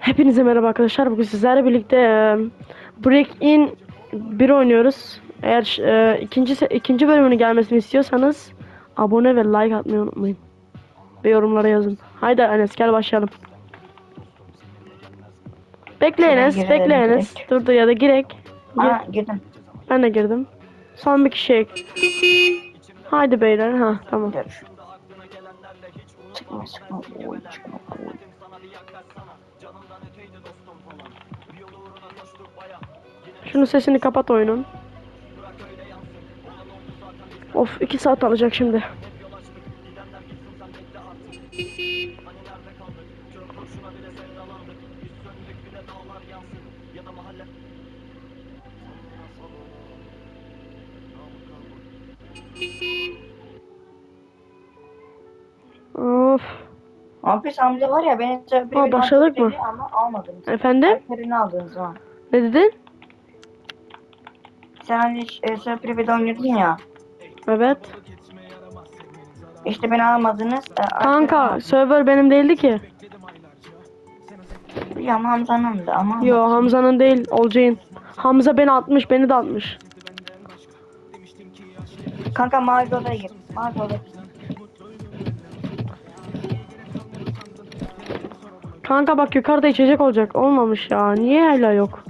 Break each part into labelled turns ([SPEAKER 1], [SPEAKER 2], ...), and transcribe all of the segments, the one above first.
[SPEAKER 1] Hepinize merhaba arkadaşlar. Bugün sizlerle birlikte e, Break In 1 oynuyoruz. Eğer e, ikinci ikinci bölümünün gelmesini istiyorsanız abone ve like atmayı unutmayın. Ve yorumlara yazın. Haydi Enes gel başlayalım. Bekle Enes, bekle Enes. Dur dur ya da girek. Gir.
[SPEAKER 2] Aa girdim.
[SPEAKER 1] Ben de girdim. Son bir kişi. Haydi beyler. Ha tamam.
[SPEAKER 2] Görüş. Çıkma çıkma. Oy çıkma. Oy.
[SPEAKER 1] Şunun sesini kapat oyunun. Of iki saat alacak şimdi. Of.
[SPEAKER 2] Hapis amca var ya beni.
[SPEAKER 1] Aa, başladık mı?
[SPEAKER 2] Ama almadınız.
[SPEAKER 1] Efendim?
[SPEAKER 2] Alperini aldınız ha.
[SPEAKER 1] Ne dedin?
[SPEAKER 2] Sen hani e, Surprive'de oynadın ya.
[SPEAKER 1] Evet.
[SPEAKER 2] İşte beni almadınız. E,
[SPEAKER 1] Kanka server benim değildi ki.
[SPEAKER 2] Ya ama Hamza'nın da ama.
[SPEAKER 1] Yo Hamza'nın değil Olcay'ın. Hamza beni atmış beni de atmış.
[SPEAKER 2] Kanka mavi odaya gir. Mavi odaya gir.
[SPEAKER 1] Kanka bak yukarıda içecek olacak. Olmamış ya. Niye hala yok?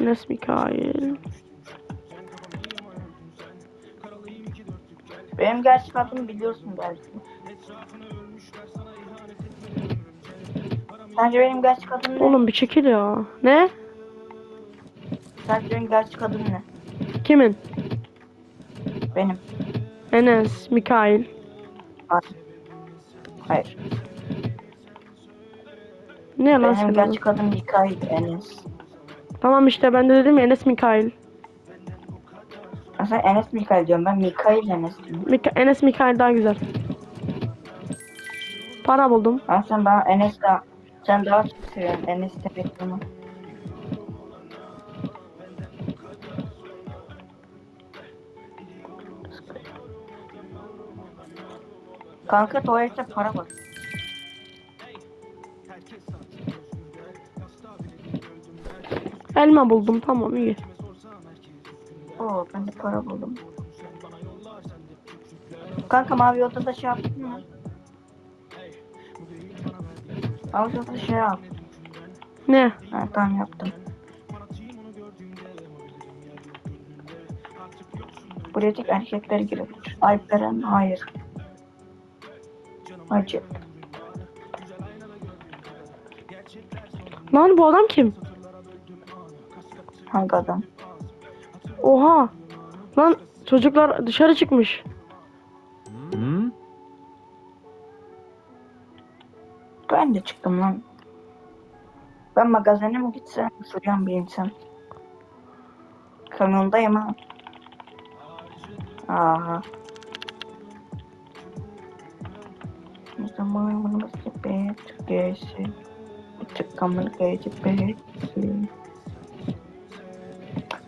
[SPEAKER 1] Enes Mikail.
[SPEAKER 2] Benim gerçek adımı biliyorsun belki. Sence benim gerçek adım ne?
[SPEAKER 1] Oğlum bir çekil ya. Ne?
[SPEAKER 2] Sence benim gerçek adım ne?
[SPEAKER 1] Kimin?
[SPEAKER 2] Benim.
[SPEAKER 1] Enes Mikail.
[SPEAKER 2] Hayır. Hayır.
[SPEAKER 1] Ne lan
[SPEAKER 2] Benim
[SPEAKER 1] adın?
[SPEAKER 2] gerçek adım Mikail Enes.
[SPEAKER 1] Tamam işte ben de dedim ya Enes Mikail.
[SPEAKER 2] Aslında Enes Mikail diyorum ben Mikail Enes diyorum.
[SPEAKER 1] Mika Enes Mikail daha güzel. Para buldum.
[SPEAKER 2] Sen bana Enes daha sen daha çok seviyorsun Enes bunu. Kanka tuvalette para var.
[SPEAKER 1] Elma buldum tamam iyi.
[SPEAKER 2] Oo ben de para buldum. Kanka mavi odada şey yaptın mı? Mavi odada şey yap.
[SPEAKER 1] Ne?
[SPEAKER 2] Ha, tamam yaptım. Buraya tek erkekler girebilir. Alperen hayır. Hacı.
[SPEAKER 1] Lan bu adam kim?
[SPEAKER 2] Hangi adam?
[SPEAKER 1] Oha. Lan çocuklar dışarı çıkmış.
[SPEAKER 3] Hı?
[SPEAKER 2] Ben de çıktım lan. Ben magazine mi gitsem? Soruyan bir insan. Kamyondayım ha. Aha. O zaman bunu sepet Türkiye'si. Küçük kamerayı sepet.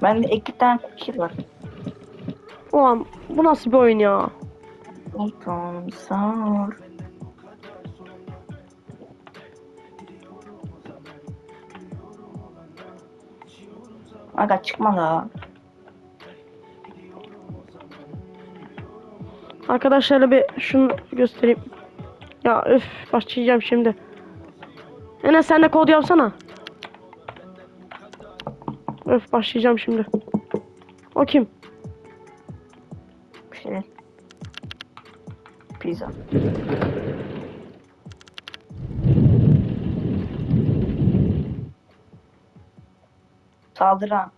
[SPEAKER 2] Bende iki tane kişi var.
[SPEAKER 1] Ulan bu nasıl bir oyun ya?
[SPEAKER 2] Ultron sağır. Aga çıkma la.
[SPEAKER 1] Arkadaşlara bir şunu göstereyim. Ya öf başlayacağım şimdi. Enes sen de kod yapsana. Öf başlayacağım şimdi. O kim?
[SPEAKER 2] Şey. Pizza. Saldıran.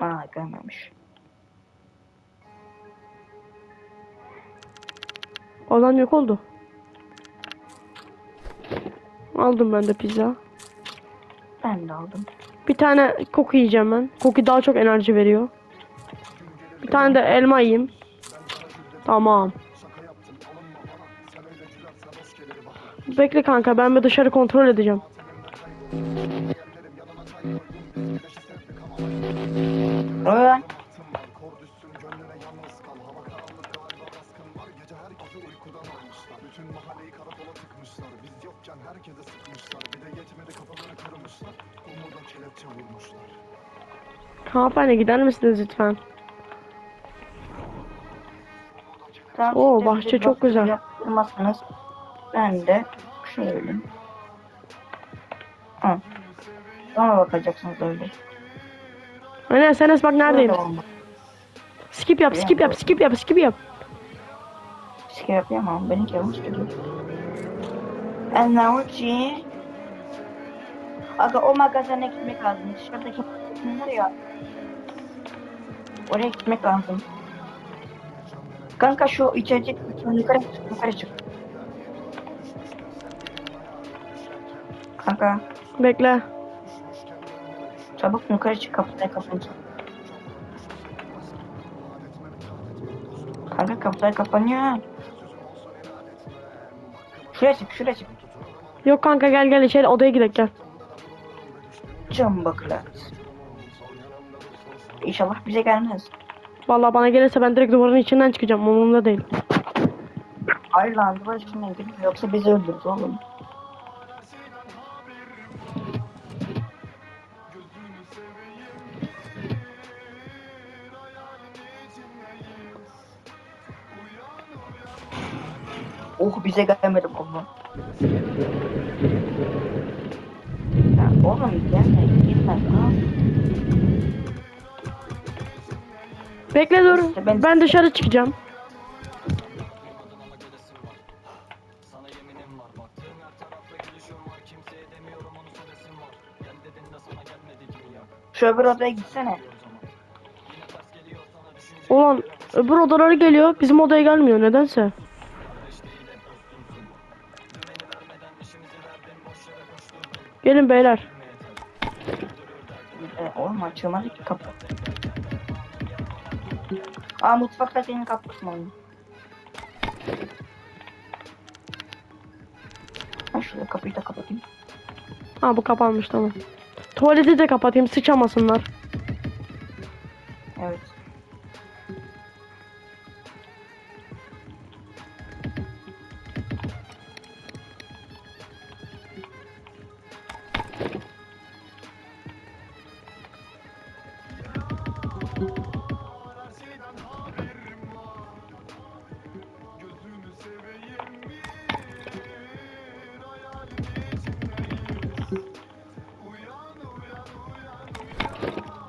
[SPEAKER 2] Aa görmemiş.
[SPEAKER 1] Olan yok oldu. Aldım ben de pizza.
[SPEAKER 2] Ben de aldım.
[SPEAKER 1] Bir tane koku yiyeceğim ben. Koku daha çok enerji veriyor. Bir tane de elma yiyeyim. Tamam. Bekle kanka ben bir dışarı kontrol edeceğim.
[SPEAKER 2] Öyle.
[SPEAKER 4] Bütün mahalleyi karakola tıkmışlar Biz yokken herkese sıkmışlar Bir de yetmedi kafaları kırmışlar Umuda kelepçe vurmuşlar
[SPEAKER 1] Hanımefendi gider misiniz lütfen?
[SPEAKER 2] Tamam,
[SPEAKER 1] Oo, bahçe
[SPEAKER 2] bir
[SPEAKER 1] çok güzel.
[SPEAKER 2] Yaptırmazsanız ben de şöyle. Hı. Sonra bakacaksınız öyle.
[SPEAKER 1] Enes Enes bak neredeyim? Skip yap skip yap skip yap skip yap.
[SPEAKER 2] Şey yapayım ama benimki yavaş gidiyor. And now she... Aga o magazine gitmek lazım. Dışarıdaki magazin var ya. Oraya gitmek lazım. Kanka şu içecek yukarı çık, yukarı çık. Kanka
[SPEAKER 1] Bekle.
[SPEAKER 2] çabuk yukarı çık kapıda kapanacak. Kanka kapılar kapanıyor. Şuraya çık, şuraya çık.
[SPEAKER 1] Yok kanka gel gel içeri odaya gidelim gel.
[SPEAKER 2] Cam bakılar. İnşallah bize gelmez.
[SPEAKER 1] Vallahi bana gelirse ben direkt duvarın içinden çıkacağım. Umurumda değil.
[SPEAKER 2] Hayır lan duvar içinden girip yoksa bizi öldürürüz oğlum. Oh bize gelmedi oğlum. Oğlum gelme.
[SPEAKER 1] Bekle dur.
[SPEAKER 2] İşte ben-
[SPEAKER 1] Ben dışarı çıkacağım.
[SPEAKER 2] Şu öbür odaya gitsene.
[SPEAKER 1] Ulan öbür odaları geliyor. Bizim odaya gelmiyor nedense.
[SPEAKER 5] kardeş değil
[SPEAKER 2] oğlum açılmadı ki kapı. Aa mutfakta senin kapısın oğlum. Ben şurada kapıyı da kapatayım.
[SPEAKER 1] Ha bu kapanmış tamam. Tuvaleti de kapatayım sıçamasınlar.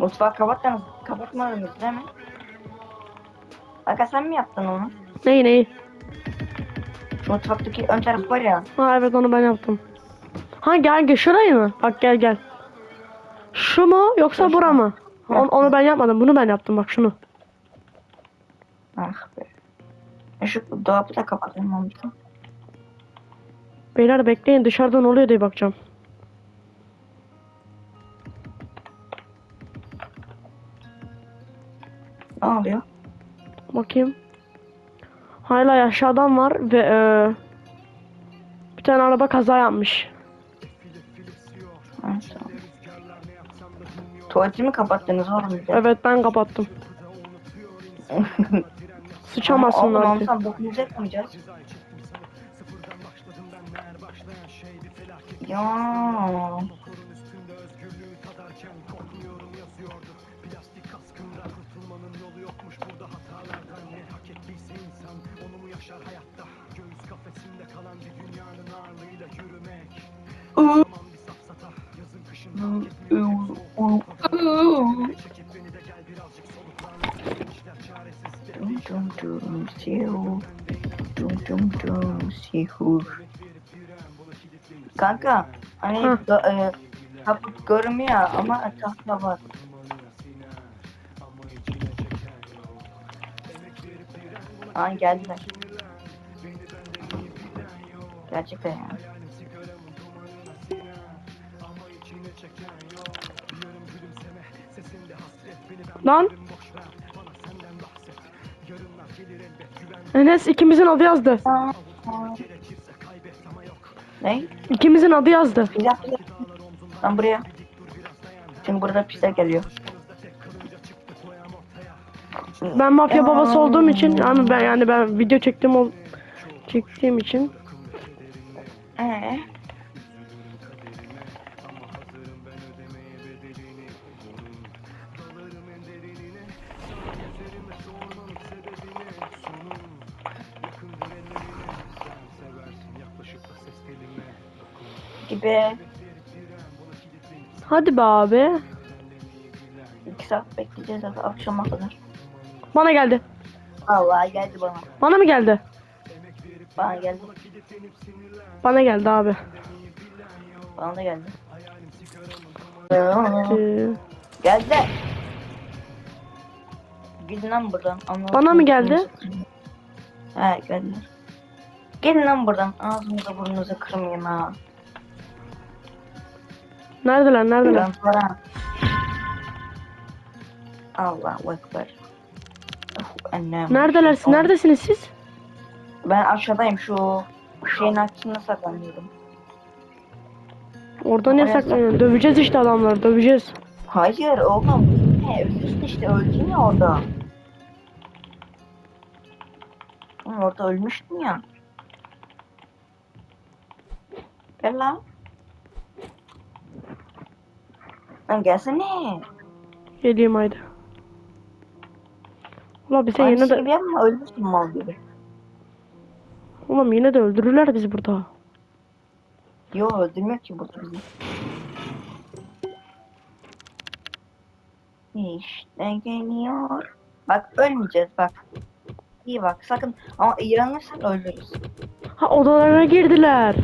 [SPEAKER 2] Mutfağı kapatmadınız, kapatmadınız değil mi? Aga sen mi yaptın onu?
[SPEAKER 1] Neyi neyi?
[SPEAKER 2] Şu mutfaktaki ön taraf var ya.
[SPEAKER 1] Ha evet onu ben yaptım. Hangi hangi şurayı mı? Bak gel gel. Şu mu yoksa
[SPEAKER 2] Şu.
[SPEAKER 1] bura mı? On- onu ben yapmadım. Bunu ben yaptım bak şunu.
[SPEAKER 2] Ah be. E şu dolabı da kapatayım onu.
[SPEAKER 1] Beyler bekleyin dışarıdan oluyor diye bakacağım.
[SPEAKER 2] Ne oluyor?
[SPEAKER 1] Bakayım. Hala aşağıdan var ve e, bir tane araba kaza yapmış.
[SPEAKER 2] Tuvaleti mi kapattınız oğlum?
[SPEAKER 1] Evet ben kapattım. Sıçamasınlar diye.
[SPEAKER 2] olsam dokunuzu etmeyeceğiz. Ya. Dum dum siu. Dum dum dum siu. Kanka hani
[SPEAKER 1] Hı.
[SPEAKER 2] da, e, kapı görmüyor ama tahta var. Aa geldiler. Gerçekten ya.
[SPEAKER 1] Lan. Enes ikimizin adı yazdı.
[SPEAKER 2] Ne?
[SPEAKER 1] İkimizin adı yazdı.
[SPEAKER 2] Pizza. Lan buraya. Şimdi burada pizza geliyor.
[SPEAKER 1] Ben mafya babası olduğum için yani ben yani ben video çektiğim ol çektiğim için
[SPEAKER 2] Ee, gibi
[SPEAKER 1] Hadi be abi.
[SPEAKER 2] iki saat bekleyeceğiz akşama kadar.
[SPEAKER 1] Bana geldi.
[SPEAKER 2] Allah geldi bana.
[SPEAKER 1] Bana mı geldi?
[SPEAKER 2] Bana geldi.
[SPEAKER 1] Bana geldi abi.
[SPEAKER 2] Bana da geldi.
[SPEAKER 1] Ee,
[SPEAKER 2] Geldi. Gidin lan buradan. Anladım.
[SPEAKER 1] Bana mı geldi?
[SPEAKER 2] He geldi. Gelin lan buradan. Ağzınıza burnunuza kırmayayım ha.
[SPEAKER 1] Neredeler neredeler?
[SPEAKER 2] Ben para. Allahu Ekber. Annem.
[SPEAKER 1] Neredeler? siz? Neredesiniz siz?
[SPEAKER 2] Ben aşağıdayım şu şeyin altında saklanıyorum.
[SPEAKER 1] Orada ne saklanıyorsun? Döveceğiz işte adamları döveceğiz.
[SPEAKER 2] Hayır oğlum. Ne ölürsün işte öldün ya orada. Oğlum orada ölmüştün ya. Gel lan. Lan gelsene.
[SPEAKER 1] Geleyim haydi. Ulan bize
[SPEAKER 2] Aynı
[SPEAKER 1] yine
[SPEAKER 2] şey
[SPEAKER 1] de...
[SPEAKER 2] gibi yapma ölmüşsün mal gibi.
[SPEAKER 1] Ulan yine de öldürürler bizi burada.
[SPEAKER 2] Yo öldürmüyor ki burada bizi. İşte geliyor. Bak ölmeyeceğiz bak. İyi bak sakın ama İranırsan ölürüz.
[SPEAKER 1] Ha odalarına girdiler.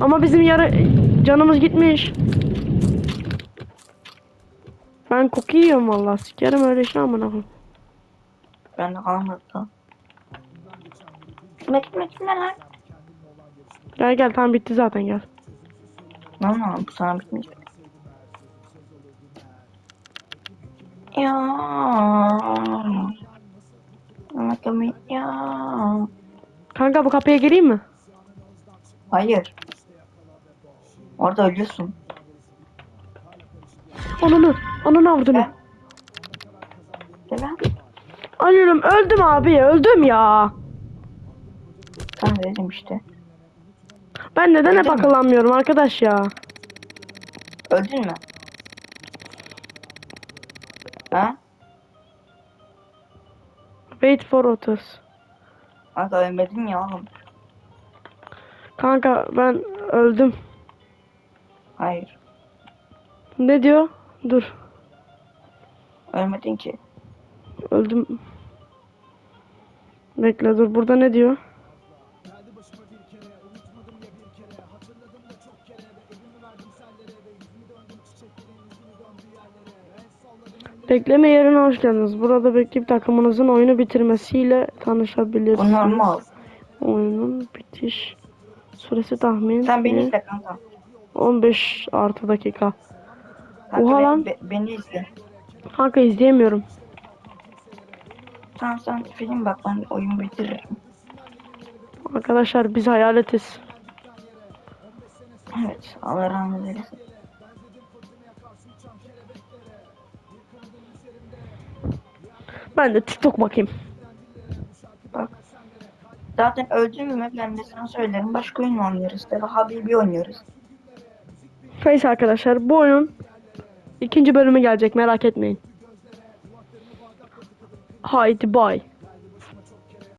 [SPEAKER 1] Ama bizim yarı canımız gitmiş. Ben koku yiyorum vallahi. Sikerim öyle şey amına koyayım.
[SPEAKER 2] Ben de kalmadı da. Gitme gitme lan.
[SPEAKER 1] Gel gel tam bitti zaten gel.
[SPEAKER 2] Lan lan bu sana bitmiş. Ya. Ama ya.
[SPEAKER 1] Kanka bu kapıya gireyim mi?
[SPEAKER 2] Hayır. Orada ölüyorsun.
[SPEAKER 1] Ananı. Ananı avradını.
[SPEAKER 2] Gel. Lan.
[SPEAKER 1] Ölüyorum. Öldüm abi. Öldüm ya.
[SPEAKER 2] Sana dedim işte.
[SPEAKER 1] Ben neden hep
[SPEAKER 2] Öldün mü?
[SPEAKER 1] akıllanmıyorum arkadaş ya.
[SPEAKER 2] Öldün mü? Ha?
[SPEAKER 1] Wait for others.
[SPEAKER 2] Kanka ölmedin ya oğlum.
[SPEAKER 1] Kanka ben öldüm.
[SPEAKER 2] Hayır.
[SPEAKER 1] Ne diyor? Dur.
[SPEAKER 2] Ölmedin ki.
[SPEAKER 1] Öldüm. Bekle dur. Burada ne diyor? Bekleme yerine hoş geldiniz. Burada bekleyip takımınızın oyunu bitirmesiyle
[SPEAKER 2] Bu
[SPEAKER 1] tanışabilirsiniz.
[SPEAKER 2] normal.
[SPEAKER 1] Oyunun bitiş süresi tahmin
[SPEAKER 2] Sen beni izle kanka.
[SPEAKER 1] 15 artı dakika.
[SPEAKER 2] Kanka
[SPEAKER 1] Oha
[SPEAKER 2] beni,
[SPEAKER 1] lan.
[SPEAKER 2] be- beni izle.
[SPEAKER 1] Kanka izleyemiyorum.
[SPEAKER 2] Sen sen film bak ben oyun bitiririm.
[SPEAKER 1] Arkadaşlar biz hayaletiz.
[SPEAKER 2] Evet. Allah rahmet eylesin.
[SPEAKER 1] Ben de TikTok bakayım.
[SPEAKER 2] Bak. Zaten öldün mü ben de sana söylerim. Başka oyun oynuyoruz. Daha Habibi oynuyoruz.
[SPEAKER 1] Neyse arkadaşlar bu oyunun ikinci bölümü gelecek merak etmeyin. Haydi bay.